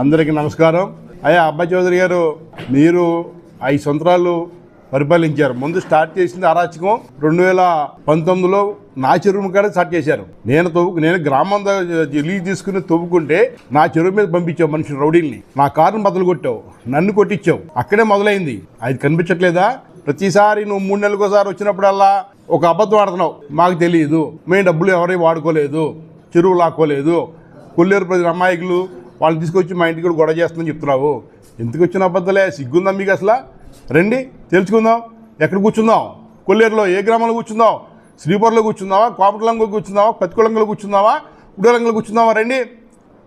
అందరికీ నమస్కారం. అయ్యా అబ్బాయి చౌదరి గారు మీరు ఐదు సంవత్సరాలు పరిపాలించారు. ముందు స్టార్ట్ చేసింది అరాచకం. రెండు వేల పంతొమ్మిదిలో నా చెరువు కాడ స్టార్ట్ చేశారు. నేను తవ్వు నేను గ్రామం లీజ్ తీసుకుని తవ్వుకుంటే నా చెరువు మీద పంపించావు మనిషి రౌడీల్ని. నా కారును బదులు కొట్టావు నన్ను కొట్టించావు. అక్కడే మొదలైంది. అది కనిపించట్లేదా? ప్రతిసారి నువ్వు మూడు నెలలకోసారి వచ్చినప్పుడల్లా ఒక అబద్ధం ఆడుతున్నావు. మాకు తెలియదు మేము డబ్బులు ఎవరైనా వాడుకోలేదు. చెరువు లాక్కోలేదు. కొల్లేరు ప్రజల అమాయకులు వాళ్ళు తీసుకొచ్చి మా ఇంటికి కూడా గొడవ చేస్తుందని చెప్తున్నావు. ఎందుకు వచ్చిన అబద్ధాలే? సిగ్గుందా మీకు అసలు? రండి తెలుసుకుందాం. ఎక్కడ కూర్చుందాం కొల్లేరులో ఏ గ్రామంలో కూర్చుందాం శ్రీపురంలో కూర్చుందావా కోమటలంలో కూర్చుందావా పత్తికొలంలో కూర్చుందావా ఉడలంలో కూర్చుందావా రండి.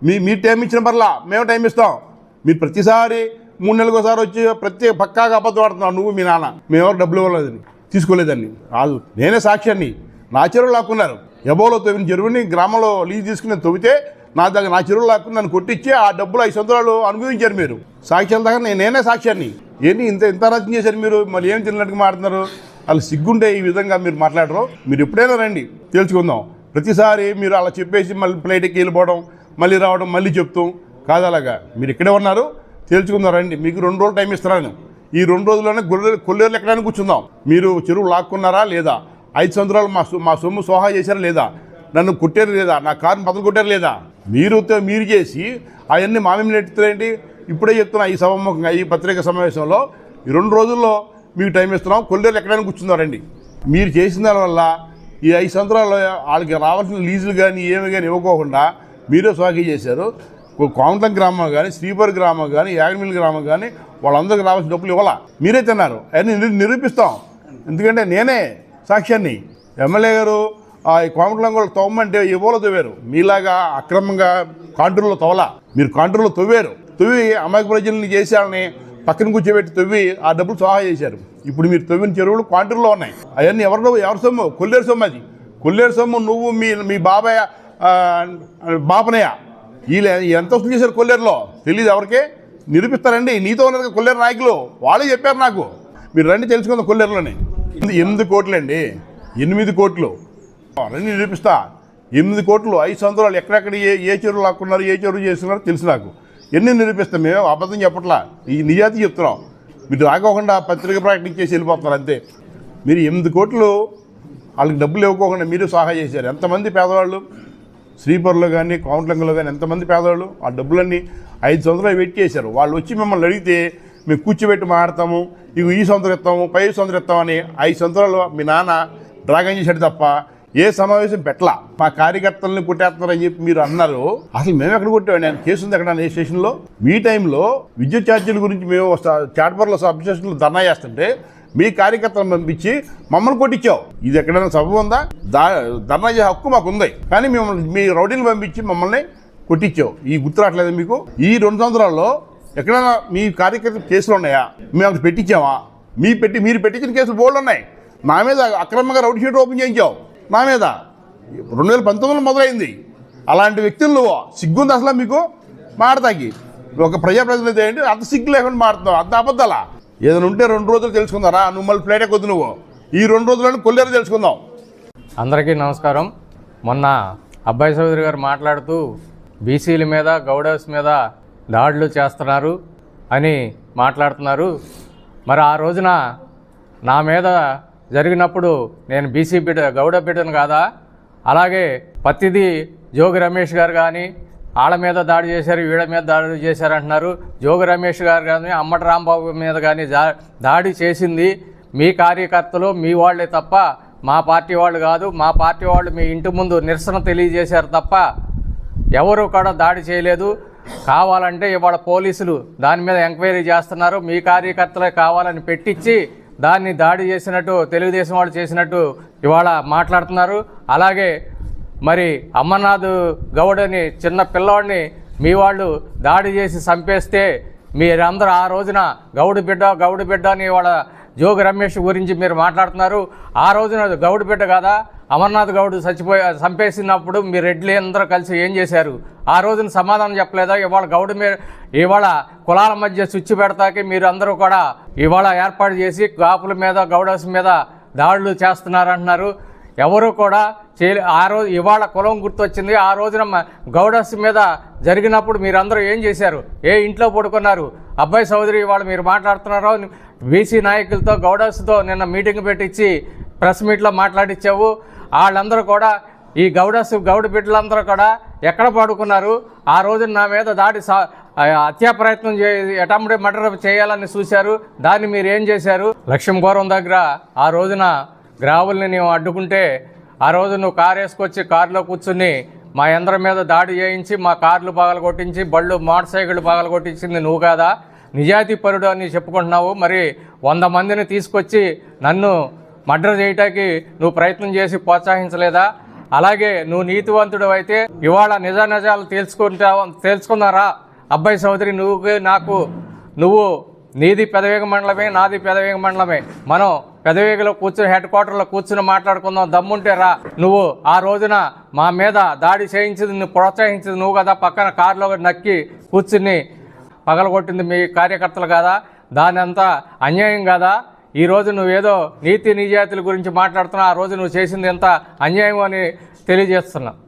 మీ మీరు టైం ఇచ్చిన పర్లా మేము టైం ఇస్తాం. మీరు ప్రతిసారి మూడు నెలలకు ఒకసారి వచ్చి ప్రతి పక్కాగా అబద్ధం ఆడుతున్నావు. నువ్వు మీ నాన్న. మేమెవరు డబ్బులు ఇవ్వలేదని తీసుకోలేదని. రాదు. నేనే సాక్ష్యాన్ని నా చెరువు లాక్కున్నారు. ఎబోలో తవ్విన చెరువుని గ్రామంలో లీజ్ తీసుకుని తవ్వితే నా దగ్గర నా చెరువు లాక్కుని నన్ను కొట్టించి ఆ డబ్బులు ఐదు సంవత్సరాలు అనుభవించారు మీరు. సాక్ష్యాల దగ్గర నేను నేనే సాక్ష్యాన్ని. ఏంటి ఇంత ఇంత రచన చేశారు మీరు? మళ్ళీ ఏం తిన్నట్టుగా మాట్లాడుతున్నారు? వాళ్ళు సిగ్గుంటే ఈ విధంగా మీరు మాట్లాడరు. మీరు ఎప్పుడైనా రండి తేల్చుకుందాం. ప్రతిసారి మీరు అలా చెప్పేసి మళ్ళీ ఫ్లైట్కి వెళ్ళిపోవడం మళ్ళీ రావడం మళ్ళీ చెప్తాం. కాదు అలాగా. మీరు ఇక్కడే ఉన్నారు తేల్చుకుందాం రండి. మీకు రెండు రోజులు టైం ఇస్తున్నాను. ఈ రెండు రోజుల్లోనే గొర్రెలు కొల్లేరులు ఎక్కడానికి కూర్చుందాం. మీరు చెరువు లాక్కున్నారా లేదా? ఐదు సంవత్సరాలు మా మా సొమ్ము సోహా చేశారా లేదా? నన్ను కొట్టారు లేదా? నా కారుని బదులు కొట్టారు లేదా? మీరు మీరు చేసి అవన్నీ మామేమి మీద నెట్టుతారేంటి ఇప్పుడే చెప్తున్నా ఈ సభముఖంగా ఈ పత్రిక సమావేశంలో. ఈ రెండు రోజుల్లో మీకు టైం ఇస్తున్నాం. కొల్లేరు ఎక్కడానికి కూర్చున్నారండి. మీరు చేసిన దానివల్ల ఈ ఐదు సంవత్సరాల్లో వాళ్ళకి రావాల్సిన లీజులు కానీ ఏమి కానీ ఇవ్వకోకుండా మీరే స్వాగీ చేశారు. కోమటం గ్రామం కానీ శ్రీపర్ గ్రామం కానీ యాగమిల్ గ్రామం కానీ వాళ్ళందరికీ రావాల్సిన డబ్బులు ఇవ్వాలా? మీరే తిన్నారు. అవన్నీ నిరూపిస్తాం. ఎందుకంటే నేనే సాక్ష్యాన్ని ఎమ్మెల్యే గారు ఆ కోమటం కూడా తవ్వమంటే ఇవ్వలో తవ్వారు. మీలాగా అక్రమంగా కాంటూరులో తవ్వలా మీరు కాంటూరులో తవ్వారు. తవ్వి అమాయక ప్రజల్ని చేశారని పక్కన కూర్చోబెట్టి తవ్వి ఆ డబ్బులు సహాయం చేశారు. ఇప్పుడు మీరు తవ్విన చెరువులు కాంటూరులో ఉన్నాయి. అవన్నీ ఎవరిలో ఎవరి సొమ్ము? కొల్లేరు సొమ్ము అది. కొల్లేరు సొమ్ము నువ్వు మీ మీ బాబాయ్ బాపనయ్య. వీళ్ళు ఎంత వస్తుంది చేశారు కొల్లేరులో? తెలియదు ఎవరికి? నిరూపిస్తారండి. నీతో ఉన్నది కొల్లేరు నాయకులు. వాళ్ళే చెప్పారు నాకు. మీరు రండి తెలుసుకుందాం కొల్లేరులోనే. ఎనిమిది- ఎనిమిది కోట్లండి. ఎనిమిది కోట్లు. రండి నిరూపిస్తా. ఎనిమిది కోట్లు ఐదు సంవత్సరాలు ఎక్కడెక్కడ ఏ ఏ చెరువు లాక్కున్నారు ఏ చెరువు చేస్తున్నారు తెలుసు నాకు. ఎన్ని నిరూపిస్తాం మేము అబద్ధం చెప్పట్లా. ఈ నిజాతి చెప్తున్నాం. మీరు రాకోకుండా పత్రిక ప్రకటన చేసి వెళ్ళిపోతున్నారు అంతే. మీరు ఎనిమిది కోట్లు వాళ్ళకి డబ్బులు ఇవ్వకోకుండా మీరు సహాయం చేశారు. ఎంతమంది పేదవాళ్ళు? శ్రీపర్లో కానీ కౌంట్లంగలో కానీ ఎంతమంది పేదవాళ్ళు? ఆ డబ్బులన్నీ ఐదు సంవత్సరాలు వెయిట్ చేశారు. వాళ్ళు వచ్చి మిమ్మల్ని అడిగితే మేము కూర్చోబెట్టి మాడతాము ఇవి ఈ సంవత్సరం ఇస్తాము పై సంవత్సరం ఇస్తామని ఐదు సంవత్సరాలు మీ నాన్న డ్రాగన్ చేశాడు తప్ప ఏ సమావేశం పెట్టలా? మా కార్యకర్తల్ని కొట్టేస్తున్నారని చెప్పి మీరు అన్నారు. అసలు మేము ఎక్కడ కొట్టామండి? ఆయన కేసు ఉంది ఎక్కడ ఏ స్టేషన్లో? మీ టైంలో విద్యుత్ ఛార్జీల గురించి మేము చాట్పర్లో సబ్ స్టేషన్లో ధర్నా చేస్తుంటే మీ కార్యకర్తలను పంపించి మమ్మల్ని కొట్టించావు. ఇది ఎక్కడైనా సభ ఉందా? దా ధర్నా చేసే హక్కు మాకు ఉంది. కానీ మిమ్మల్ని మీ రౌడీని పంపించి మమ్మల్ని కొట్టించావు. ఈ గుర్తు రావట్లేదు మీకు? ఈ రెండు సంవత్సరాల్లో ఎక్కడైనా మీ కార్యకర్త కేసులు ఉన్నాయా? మేము అక్కడ పెట్టించామా? మీ పెట్టి మీరు పెట్టించిన కేసులు బోల్డ్ ఉన్నాయి. నా మీద అక్రమంగా రౌడీ షీట్ ఓపెన్ చేయించావు. నా మీద. రెండు వేల పంతొమ్మిదిలో మొదలైంది. అలాంటి వ్యక్తులు నువ్వు. సిగ్గుంది అసలు మీకు? మాడతాకి. ఒక ప్రజాప్రతినిధి ఏంటి? అంత సిగ్గు లేకుండా మాడుతున్నావు అంత అబద్ధాలా? ఏదైనా ఉంటే రెండు రోజులు తెలుసుకుందారా నువ్వు మళ్ళీ ఫ్లైట్ కొద్దు నువ్వు. ఈ రెండు రోజులను కొల్లేరు తెలుసుకుందాం. అందరికీ నమస్కారం. మొన్న అబ్బాయి చౌదరి గారు మాట్లాడుతూ బీసీల మీద గౌడర్స్ మీద దాడులు చేస్తున్నారు అని మాట్లాడుతున్నారు. మరి ఆ రోజున నా మీద జరిగినప్పుడు నేను బీసీ బిడ్డ గౌడ బిడ్డను కాదా? అలాగే పత్తిది జోగి రమేష్ గారు కానీ వాళ్ళ మీద దాడి చేశారు వీళ్ళ మీద దాడి చేశారు అంటున్నారు. జోగి రమేష్ గారు కానీ అమ్మటి రాంబాబు మీద కానీ దా- దాడి చేసింది మీ కార్యకర్తలు మీ వాళ్ళే తప్ప మా పార్టీ వాళ్ళు కాదు. మా పార్టీ వాళ్ళు మీ ఇంటి ముందు నిరసన తెలియజేశారు తప్ప ఎవరు కూడా దాడి చేయలేదు. కావాలంటే ఇవాళ పోలీసులు దాని మీద ఎంక్వైరీ చేస్తున్నారు. మీ కార్యకర్తలే కావాలని పెట్టించి దాన్ని దాడి చేసినట్టు తెలుగుదేశం వాళ్ళు చేసినట్టు ఇవాళ మాట్లాడుతున్నారు. అలాగే మరి అమర్నాథ్ గౌడని అని చిన్న పిల్లవాడిని మీ వాళ్ళు దాడి చేసి చంపేస్తే మీరందరూ ఆ రోజున గౌడు బిడ్డ గౌడు బిడ్డ అని వాళ్ళ జోగి రమేష్ గురించి మీరు మాట్లాడుతున్నారు. ఆ రోజున గౌడు బిడ్డ కదా? అమర్నాథ్ గౌడ్ చచ్చిపోయి చంపేసినప్పుడు మీ రెడ్లు అందరూ కలిసి ఏం చేశారు? ఆ రోజున సమాధానం చెప్పలేదా? ఇవాళ గౌడు మీద ఇవాళ కులాల మధ్య స్విచ్ పెడతాకి మీరు అందరూ కూడా ఇవాళ ఏర్పాటు చేసి కాపుల మీద గౌడస్ మీద దాడులు చేస్తున్నారంటున్నారు ఎవరు కూడా చేయలే. ఆ రోజు ఇవాళ కులం గుర్తొచ్చింది. ఆ రోజున మ- గౌడస్ మీద జరిగినప్పుడు మీరందరూ ఏం చేశారు? ఏ ఇంట్లో పడుకున్నారు? అబ్బాయి సోదరి ఇవాళ మీరు మాట్లాడుతున్నారో? బీసీ నాయకులతో గౌడస్తో నిన్న మీటింగ్ పెట్టించి ప్రెస్ మీట్లో మాట్లాడిచ్చావు. వాళ్ళందరూ కూడా ఈ గౌడస్ గౌడ బిడ్డలందరూ కూడా ఎక్కడ పడుకున్నారు? ఆ రోజు నా మీద దాడి సా హత్యా ప్రయత్నం చే అటెంప్ట్ మర్డర్ చేయాలని చూశారు. దాన్ని మీరు ఏం చేశారు లక్ష్మీపురం దగ్గర ఆ రోజున గ్రావుల్ని నీవు అడ్డుకుంటే ఆ రోజు నువ్వు కారు వేసుకొచ్చి కారులో కూర్చుని మా యంత్రం మీద దాడి చేయించి మా కార్లు పగలగొట్టించి బళ్ళు మోటార్ సైకిళ్ళు పగలగొట్టించింది నువ్వు కాదా? నిజాయితీ పరుడు అని చెప్పుకుంటున్నావు. మరి వంద మందిని తీసుకొచ్చి నన్ను మర్డర్ చేయటానికి నువ్వు ప్రయత్నం చేసి ప్రోత్సహించలేదా? అలాగే నువ్వు నీతివంతుడు అయితే ఇవాళ నిజ నిజాలు తెలుసుకుంటావు తెలుసుకున్నారా? అబ్బాయి సోదరి నువ్వు నాకు నువ్వు నీది పెదవేగ మండలమే నాది పెదవేగ మండలమే. మనం పెదవేగిలో కూర్చుని హెడ్ క్వార్టర్లో కూర్చుని మాట్లాడుకుందాం. దమ్ముంటే రా. నువ్వు ఆ రోజున మా మీద దాడి చేయించింది నువ్వు ప్రోత్సహించింది నువ్వు కదా. పక్కన కారులో నక్కి కూర్చుని పగలగొట్టింది మీ కార్యకర్తలు కదా? దాని అంతా అన్యాయం కదా? ఈ రోజు నువ్వేదో నీతి నిజాయితీల గురించి మాట్లాడుతున్నావు. ఆ రోజు నువ్వు చేసింది ఎంత అన్యాయం అని తెలియజేస్తున్నా.